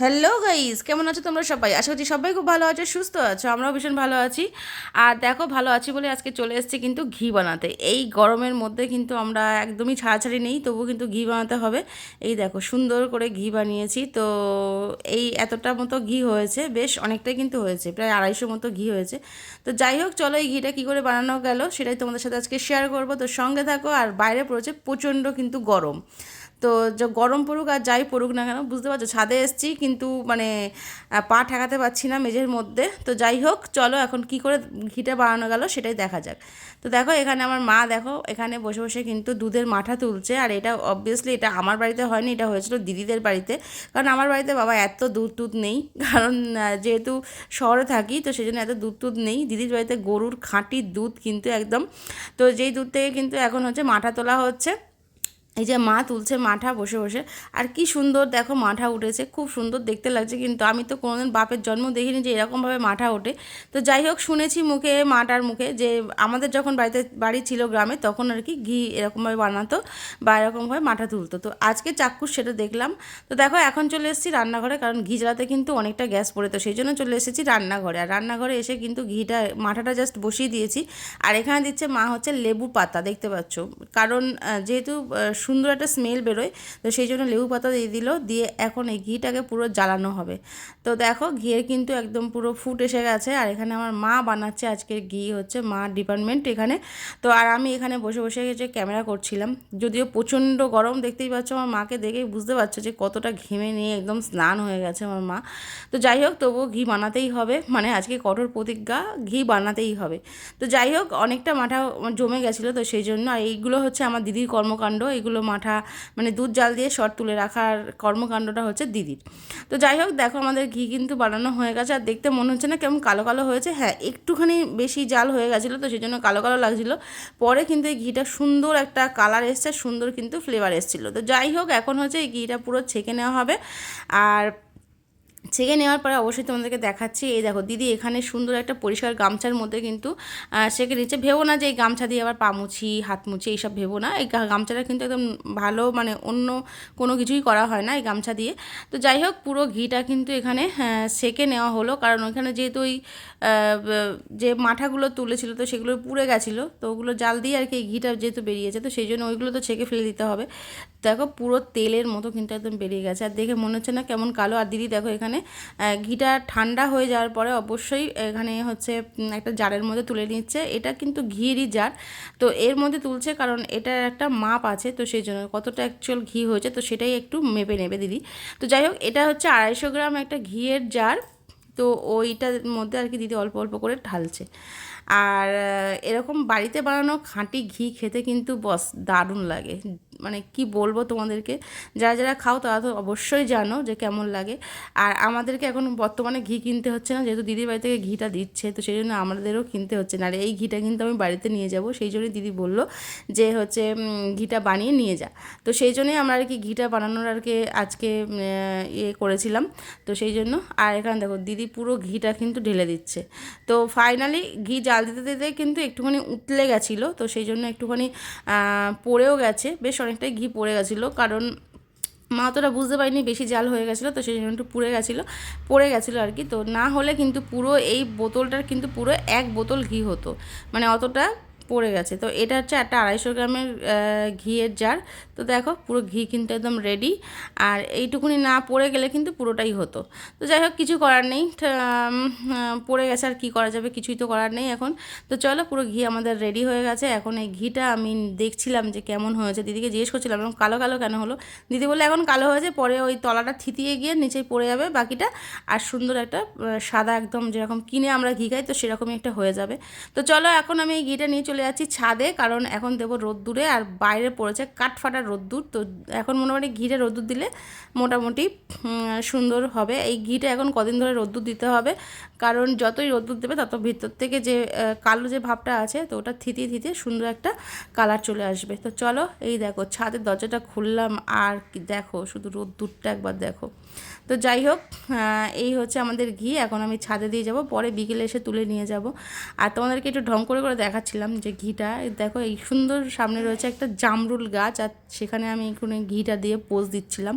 Hello guys কেমন আছো তোমরা সবাই? আশা করছি সবাই খুব ভালো আছো, সুস্থ আছো, আমরাও ভীষণ ভালো আছি। আর দেখো, ভালো আছি বলে আজকে চলে এসেছি কিন্তু ঘি বানাতে। এই গরমের মধ্যে কিন্তু আমরা একদমই ছাড়াছাড়ি নেই তবু কিন্তু ঘি বানাতে হবে। এই দেখো, সুন্দর করে ঘি বানিয়েছি। তো এই এতটা মতো ঘি হয়েছে, বেশ অনেকটাই কিন্তু হয়েছে, প্রায় আড়াইশো মতো ঘি হয়েছে। তো যাই হোক, চলো এই ঘিটা কী করে বানানো গেল সেটাই তোমাদের সাথে আজকে শেয়ার করব। তো সঙ্গে থাকো, আর বাইরে পড়েছে প্রচণ্ড কিন্তু গরম। তো গরম পড়ুক আর যাই পড়ুক না কেন, বুঝতে পারছ? ছাদে এসছি কিন্তু মানে পা ঠেকাতে পারছি না মেঝের মধ্যে। তো যাই হোক, চলো এখন কি করে ঘিটা বানানো গেল সেটাই দেখা যাক। তো দেখো, এখানে আমার মা দেখো, এখানে বসে বসে কিন্তু দুধের মাঠা তুলছে। আর এটা অবভিয়াসলি এটা আমার বাড়িতে হয়নি, এটা হয়েছিল দিদিদের বাড়িতে। কারণ আমার বাড়িতে বাবা এত দুধ টুধ নেই। কারণ যেহেতু শহরে থাকি, তো সেই জন্য এত দুধ টুধ নেই। দিদির বাড়িতে গরুর খাঁটি দুধ কিন্তু একদম, তো যেই দুধ থেকে কিন্তু এখন হচ্ছে মাঠা তোলা হচ্ছে। এই যে মা তুলছে মাঠা বসে বসে। আর কি সুন্দর দেখো মাঠা উঠেছে, খুব সুন্দর দেখতে লাগছে কিন্তু আমি তো কোনোদিন বাপের জন্ম দেখিনি যে এরকমভাবে মাঠা ওঠে। তো যাই হোক শুনেছি মুখে মাটার মুখে যে আমাদের যখন বাড়িতে, বাড়ি ছিল গ্রামে তখন আর কি ঘি এরকমভাবে বানাতো বা এরকমভাবে মাঠা তুলতো। তো আজকে চাক্ষুষ সেটা দেখলাম। তো দেখো এখন চলে এসেছি রান্নাঘরে কারণ ঘি জ্বালাতে কিন্তু অনেকটা গ্যাস পড়ে তো সেই জন্য চলে এসেছি রান্নাঘরে। আর রান্নাঘরে এসে কিন্তু ঘিটা, মাঠাটা জাস্ট বসিয়ে দিয়েছি। আর এখানে দিচ্ছে মা হচ্ছে লেবু পাতা, দেখতে পাচ্ছ। কারণ যেহেতু সুন্দর একটা স্মেল বেরোয়। তো সেই জন্য লেবু পাতা দিয়ে দিল, দিয়ে এখন এই ঘিটাকে পুরো জ্বালানো হবে। তো দেখো, ঘিয়ের কিন্তু একদম পুরো ফুট এসে গেছে। আর এখানে আমার মা বানাচ্ছে আজকের ঘি হচ্ছে মা ডিপার্টমেন্ট এখানে। তো আর আমি এখানে বসে বসে যে ক্যামেরা করছিলাম। যদিও প্রচণ্ড গরম, দেখতেই পাচ্ছ আমার মাকে দেখেই বুঝতে পারছ যে কতটা ঘেমে নিয়ে একদম স্নান হয়ে গেছে আমার মা। তো যাই হোক, তবুও ঘি বানাতেই হবে। মানে আজকে কঠোর প্রতিজ্ঞা, ঘি বানাতেই হবে। তো যাই হোক, অনেকটা মাঠা জমে গেছিল। তো সেই জন্য আর এইগুলো হচ্ছে আমার দিদির কর্মকাণ্ড। এগুলো মাঠা মানে দুধ জাল দিয়ে শর্ট তুলে রাখার কর্মকাণ্ডটা হচ্ছে দিদির। তো যাই হোক, দেখো আমাদের ঘি কিন্তু বানানো হয়ে গেছে, আর দেখতে মনে হচ্ছে না কেমন কালো কালো হয়েছে। হ্যাঁ একটুখানি বেশি জাল হয়ে গেছিল, তো সেই জন্য কালো কালো লাগছিল। পরে কিন্তু এই ঘিটা সুন্দর একটা কালার এসছে, সুন্দর কিন্তু ফ্লেভার এসেছিল। তো যাই হোক, এখন হচ্ছে এই ঘিটা পুরো ছেঁকে নেওয়া হবে। আর ছেঁকে নেওয়ার পরে অবশ্যই তোমাদেরকে দেখাচ্ছি। এই দেখো, দিদি এখানে সুন্দর একটা পরিষ্কার গামছার মধ্যে কিন্তু সেকে নিচ্ছে ভেবো না যে এই গামছা দিয়ে আবার পা মুছি, হাত মুছি, এইসব ভেবো না। এই গামছাটা কিন্তু একদম ভালো মানে অন্য কোনো কিছুই করা হয় না এই গামছা দিয়ে। তো যাই হোক, পুরো ঘিটা কিন্তু এখানে সেকে নেওয়া হলো। কারণ ওইখানে যেহেতু ওই যে মাঠাগুলো তুলেছিল তো সেগুলো পুড়ে গেছিল। তো ওগুলো জাল দিয়ে আর কি ঘিটা যেহেতু বেরিয়েছে, তো সেই জন্য ওইগুলো তো ছেঁকে ফেলে দিতে হবে। দেখো পুরো তেলের মতো কিন্তু একদম বেরিয়ে গেছে। আর দেখে মনে হচ্ছে না কেমন কালো। আর দিদি দেখো এখানে ঘিটা ঠান্ডা হয়ে যাওয়ার পরে অবশ্যই এখানে হচ্ছে একটা জারের মধ্যে তুলে নিচ্ছে। এটা কিন্তু ঘিরই জার। তো এর মধ্যে তুলছে কারণ এটার একটা মাপ আছে, তো সেই জন্য কতটা অ্যাকচুয়াল ঘি হয়েছে, তো সেটাই একটু মেপে নেবে দিদি। তো যাই হোক, এটা হচ্ছে আড়াইশো গ্রাম একটা ঘিয়ের জার। তো ওইটার মধ্যে আর কি দিদি অল্প অল্প করে ঢালছে। আর এরকম বাড়িতে বানানো খাঁটি ঘি খেতে কিন্তু বস দারুণ লাগে। মানে কি বলব তোমাদেরকে? যারা যারা খাও তারা তো অবশ্যই জানো যে কেমন লাগে। আর আমাদেরকে এখন বর্তমানে ঘি কিনতে হচ্ছে না, যেহেতু দিদির বাড়ি থেকে ঘিটা দিচ্ছে, তো সেই জন্য আমাদেরও কিনতে হচ্ছে না। আর এই ঘিটা কিন্তু আমি বাড়িতে নিয়ে যাব, সেই জন্যই দিদি বলল যে হচ্ছে ঘিটা বানিয়ে নিয়ে যা। তো সেই জন্যই আমরা আর কি ঘিটা বানানোর আর কি আজকে ইয়ে করেছিলাম। তো সেই জন্য, আর এখানে দেখো দিদি পুরো ঘিটা কিন্তু ঢেলে দিচ্ছে। তো ফাইনালি ঘি জাল দিতে দিতে কিন্তু একটুখানি উতলে গেছিল, তো সেই জন্য একটুখানি পড়েও গেছে। বেশ অনেকটাই ঘি পড়ে গেছিল, কারণ মা তোরা বুঝতে পারিনি, বেশি জাল হয়ে গেছিল, তো সেই জন্য একটু পুড়ে গেছিল, পড়ে গেছিল আর কি। তো না হলে কিন্তু পুরো এই বোতলটার কিন্তু পুরো এক বোতল ঘি হতো। মানে অতটা পড়ে গেছে। তো এটা হচ্ছে একটা আড়াইশো গ্রামের ঘিয়ের জার তো দেখো, পুরো ঘি কিন্তু একদম রেডি আর এইটুকুনি না পড়ে গেলে কিন্তু পুরোটাই হতো। তো যাই হোক, কিছু করার নেই। পড়ে গেছে আর কী করা যাবে, কিছুই তো করার নেই এখন। তো চলো, পুরো ঘি আমাদের রেডি হয়ে গেছে। এখন এই ঘিটা আমি দেখছিলাম যে কেমন হয়েছে। দিদিকে জিজ্ঞেস করছিলাম এবং কালো কালো কেন হলো? দিদি বলে এখন কালো হয়েছে, পরে ওই তলাটা থিতিয়ে গিয়ে নিচে পড়ে যাবে বাকিটা। আর সুন্দর একটা সাদা একদম যেরকম কিনে আমরা ঘি খাই, তো সেরকমই একটা হয়ে যাবে। তো চলো, এখন আমি এই ঘিটা নিয়ে চলে যাচ্ছি ছাদে, কারণ এখন দেবো রোদ্দুরে আর বাইরে পড়েছে কাঠফাটা রোদ্দুর। তো এখন মোটামুটি ঘিরে রোদ্দুর দিলে মোটামুটি সুন্দর হবে। এই ঘিটা এখন কদিন ধরে রোদ্দুর দিতে হবে, কারণ যতই রোদ্দুর দেবে তত ভিতর থেকে যে কালো যে ভাবটা আছে, তো ওটা থিতিয়ে থিতিয়ে সুন্দর একটা কালার চলে আসবে। তো চলো এই দেখো, ছাদের দরজাটা খুললাম আর দেখো, শুধু রোদ্দুরটা একবার দেখো। তো যাই হোক এই হচ্ছে আমাদের ঘি, এখন আমি ছাদে দিয়ে যাব, পরে বিকেলে এসে তুলে নিয়ে যাব। আর তোমাদেরকে একটু ঢং করে করে দেখাচ্ছিলাম যে ঘিটা, দেখো এই সুন্দর সামনে রয়েছে একটা জামরুল গাছ, আর সেখানে আমি এখানে ঘিটা দিয়ে পোজ দিচ্ছিলাম।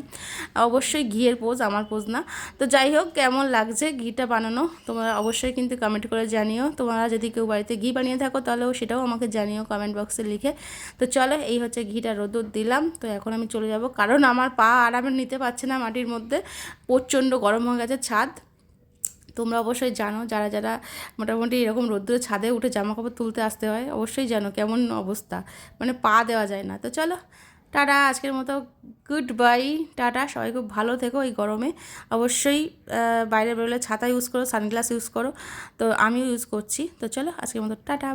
অবশ্যই ঘিয়ের পোজ, আমার পোজ না। তো যাই হোক, কেমন লাগছে ঘিটা বানানো? তোমরা অবশ্যই কিন্তু কমেন্ট করে জানিও। তোমরা যদি কেউ বাড়িতে ঘি বানিয়ে থাকো, তাহলেও সেটাও আমাকে জানিও কমেন্ট বক্সে লিখে। তো চলো, এই হচ্ছে ঘিটা রোদর দিলাম। তো এখন আমি চলে যাব। কারণ আমার পা আরামে নিতে পারছে না মাটির মধ্যে। প্রচণ্ড গরম হয়ে গেছে ছাদ। তোমরা অবশ্যই জানো, যারা যারা মোটামুটি এরকম রোদ্দুরে ছাদে উঠে জামা কাপড় তুলতে আসতে হয়, অবশ্যই জানো কেমন অবস্থা। মানে পা দেওয়া যায় না। তো চলো, টাটা, আজকের মতো গুড বাই, টাটা, সবাই খুব ভালো থেকো এই গরমে। অবশ্যই বাইরে বেরোলে ছাতা ইউজ করো, সানগ্লাস ইউজ করো, তো আমিও ইউজ করছি। তো চলো, আজকের মতো টাটা।